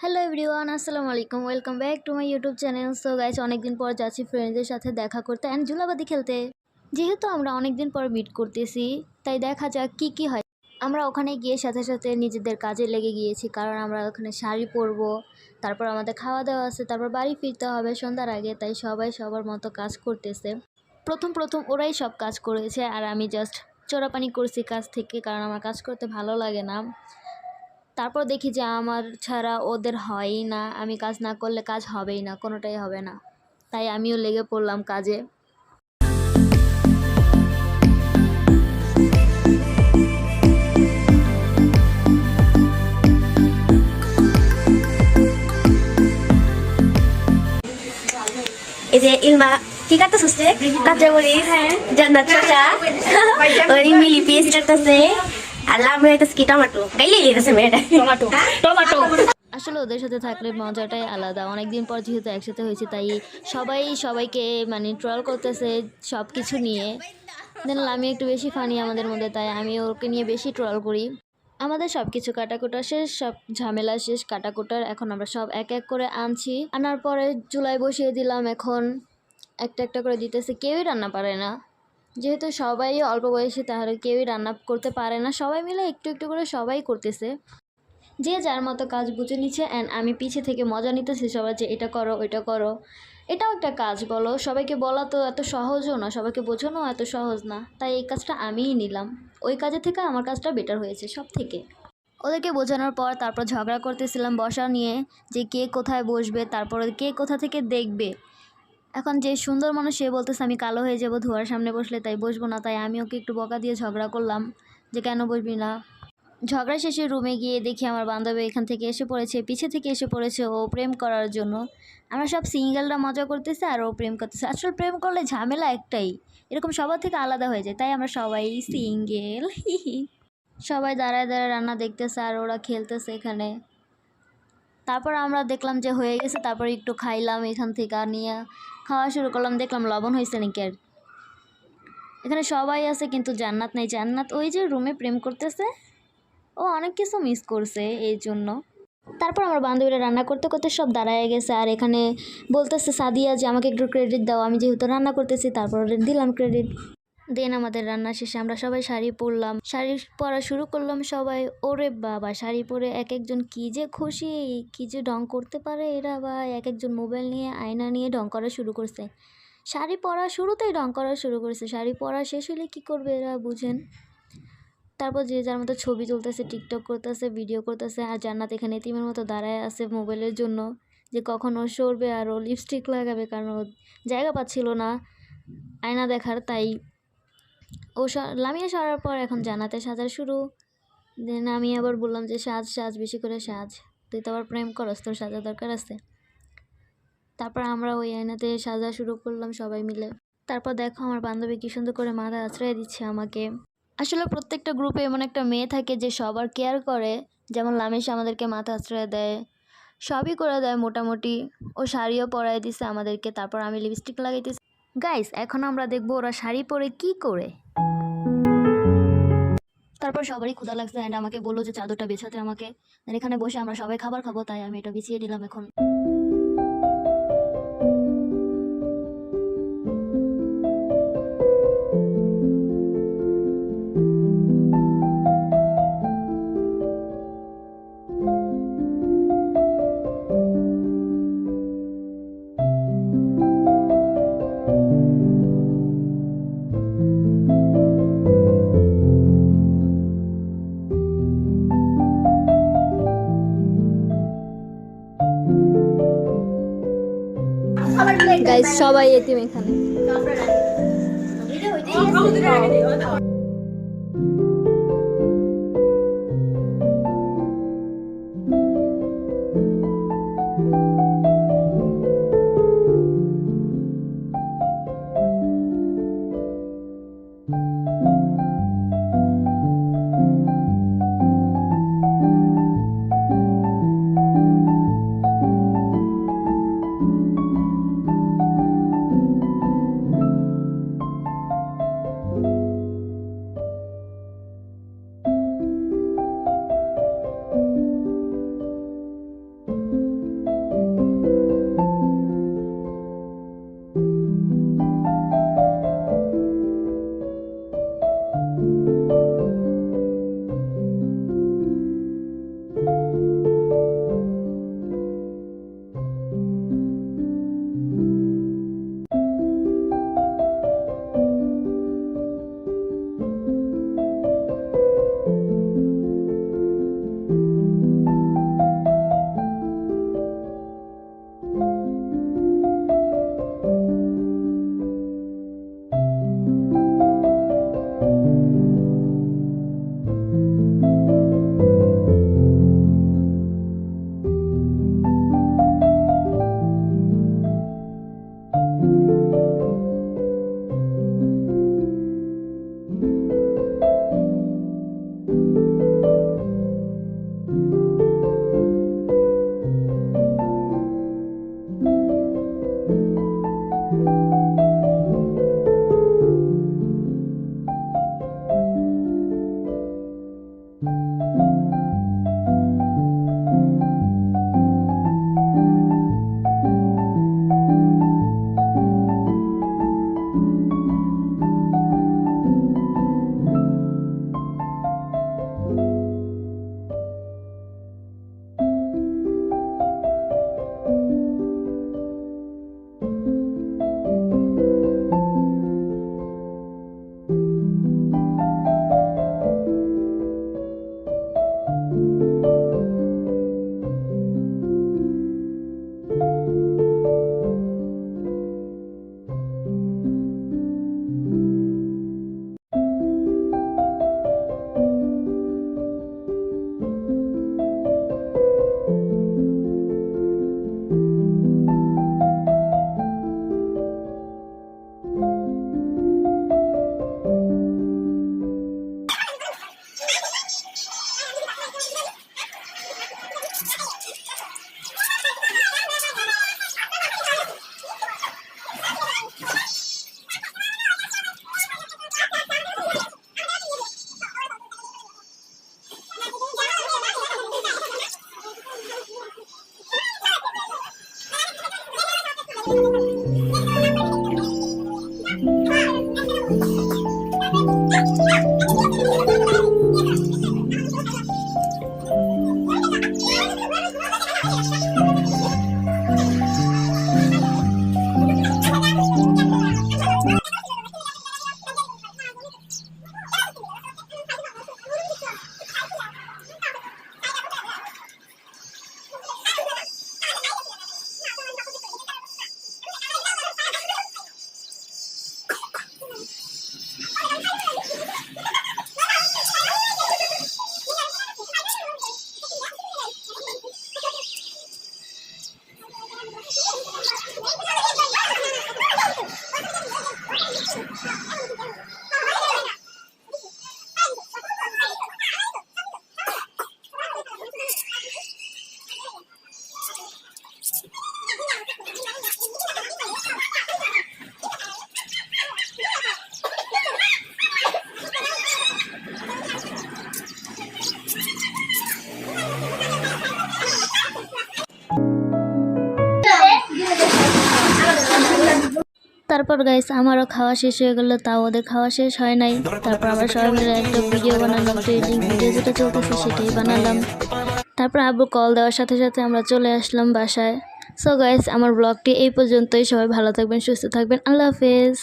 Hello everyone আসসালামু আলাইকুম। Welcome back to my YouTube channel so guys অনেকদিন পর যাচ্ছি ফ্রেন্ডদের সাথে দেখা করতে অ্যান্ড জুলাবাদি খেলতে। যেহেতু আমরা অনেকদিন পর মিট করতেছি, তাই দেখা যাক কি কি হয়। আমরা ওখানে গিয়ে সাথে সাথে নিজেদের কাজে লেগে গিয়েছি, কারণ আমরা ওখানে শাড়ি পরবো, তারপর আমাদের খাওয়া দাওয়া আছে, তারপর বাড়ি ফিরতে হবে সন্ধ্যার আগে, তাই সবাই সবার মতো কাজ করতেছে। প্রথম প্রথম ওরাই সব কাজ করেছে, আর আমি জাস্ট চোরাপানি করছি কাজ থেকে, কারণ আমার কাজ করতে ভালো লাগে না। তারপর দেখি যে আমার ছাড়া ওদের হয়ই না। আমি কাজ না করলে কাজ হবেই না কোনোটাই হবে না। তাই আমিও লেগে পড়লাম কাজে। এই যে ইলমা কি কাটতেছিস রে? মরিচ জান্নাত চাচা। ওই মিলি পিস কাটতেছে? লাভ হইতেছে কি টমেটো? গাইলে লিখেছে মেয়েটা। Tomato tomato. আসলে ওদের সাথে থাকলে মজাটাই আলাদা। অনেকদিন পর যেহেতু একসাথে হয়েছে তাই সবাই সবাইকে মানে ট্রল করতেছে সব কিছু নিয়ে। দেন আমি একটু বেশি ফানি আমাদের মধ্যে তাই আমি ওকে নিয়ে বেশি ট্রল করি। আমাদের সব কিছু কাটাকুটা শেষ সব ঝামেলা শেষ কাটাকুটার এখন আমরা সব এক এক করে আনছি। আনার পরে চুলায় বসিয়ে দিলাম এখন। একটা একটা করে দিতেছে কেউই রান্না পারে না। যেহেতু সবাই অল্প বয়সী, তাহলে কেউই রান্না করতে পারে না। সবাই মিলে একটু একটু করে সবাই করতেছে। যে যার মতো কাজ বুঝে নিচ্ছে অ্যান্ড আমি পিছে থেকে মজা নিতেছি সবাই যে এটা করো, ওইটা করো। এটাও একটা কাজ বলো। সবাইকে বলা তো এত সহজও না, সবাইকে বোঝানো এত সহজ না। তাই এই কাজটা আমিই নিলাম। ওই কাজের থেকে আমার কাজটা বেটার হয়েছে সব থেকে ওদেরকে বোঝানোর পর তারপর ঝগড়া করতেছিলাম বসা নিয়ে যে কে কোথায় বসবে, তারপর কে কোথা থেকে দেখবে। এখন যে সুন্দর মানুষ সে বলতেছে, আমি কালো হয়ে যাব, ধোয়ার সামনে বসলে তাই বসবো না, তাই আমি ওকে একটু বকা দিয়ে ঝগড়া করলাম যে কেন বসবি না? ঝগড়া শেষে রুমে গিয়ে দেখি আমার বান্ধবী এখান থেকে এসে পড়েছে, পিছে থেকে এসে পড়েছে ও প্রেম করার জন্য। আমরা সব সিঙ্গেলরা মজা করতেছে আর ও প্রেম করতেছে। আসলে প্রেম করলে ঝামেলা একটাই, এরকম সবার থেকে আলাদা হয়ে যায়, তাই আমরা সবাই সিঙ্গেল। সবাই দাঁড়ায় দাঁড়ায় রান্না দেখতেছে আর ওরা খেলতেছে এখানে। তারপর আমরা দেখলাম যে হয়ে গেছে, তারপর একটু খাইলাম এখান থেকে নিয়ে খাওয়া শুরু করলাম, দেখলাম লবণ হয়েছে নাকি আর। এখানে সবাই আছে কিন্তু জান্নাত নেই। জান্নাত ওই যে রুমে প্রেম করতেছে, ও অনেক কিছু মিস করছে এই জন্য। তারপর আমার বান্ধবীরা রান্না করতে করতে সব দাঁড়ায় গেছে, আর এখানে বলতেছে সাদিয়া যে আমাকে একটু ক্রেডিট দাও, আমি যেহেতু রান্না করতেছি, তারপর দিলাম ক্রেডিট দেন আমাদের রান্না শেষে আমরা সবাই শাড়ি পরলাম। শাড়ি পরা শুরু করলাম সবাই, ওরে বাবা, শাড়ি পরে এক একজন কী যে খুশি, কী যে ঢং করতে পারে এরা বা এক একজন মোবাইল নিয়ে, আয়না নিয়ে ঢং করা শুরু করছে। শাড়ি পরা শুরুতেই ঢং করা শুরু করেছে। শাড়ি পরা শেষ হলে কী করবে এরা, বুঝেন? তারপর যে যার মতো ছবি তুলতেছে, টিকটক করতেছে, ভিডিও করতেছে, আর জান্নাত এখানে এতিমের মতো দাঁড়ায় আছে মোবাইলের জন্য, যে কখন ও সরবে আর ও লিপস্টিক লাগাবে, কারণ ও জায়গা পাচ্ছিল না। আয়না দেখার তাই ও লামিয়ে সরার পর এখন জানাতে সাজা শুরু। দেন আমি আবার বললাম যে, সাজ সাজ, বেশি করে সাজ। তুই তো আবার প্রেম করস, তোর সাজা দরকার আছে। তারপর আমরা ওই আয়নাতে সাজা শুরু করলাম সবাই মিলে। তারপর দেখো আমার বান্ধবী কী সুন্দর করে মাথা আশ্রয় দিচ্ছে আমাকে। আসলে প্রত্যেকটা গ্রুপে এমন একটা মেয়ে থাকে যে সবার কেয়ার করে। যেমন লামেশ আমাদেরকে মাথা আশ্রয় দেয়। সবই করে দেয় মোটামুটি। ও শাড়িও পরাই দিছে আমাদেরকে। তারপর আমি লিপস্টিক লাগাইতেছি। গাইস এখন আমরা দেখব ওরা শাড়ি পরে কি করে। তারপর সবারই ক্ষুধা লাগছে অ্যান্ড আমাকে বলল যে চাদরটা বেছাতে আমাকে। এখানে বসে আমরা সবাই খাবার খাব, তাই আমি এটা বিছিয়ে দিলাম এখন। গাইস সবাই এতিম এখানে। তারপর গাইস আমারও খাওয়া শেষ হয়ে গেলো, তাও ওদের খাওয়া শেষ হয় নাই। তারপর আমরা সবাই মিলে একটা ভিডিও বানালাম ট্রেডিং ভিডিও যেটা চলতেছে সেটাই বানালাম। তারপর আবু কল দেওয়ার সাথে সাথে আমরা চলে আসলাম বাসায়। সো গাইস আমার ব্লগটি এই পর্যন্তই, সবাই ভালো থাকবেন, সুস্থ থাকবেন, আল্লাহ হাফেজ।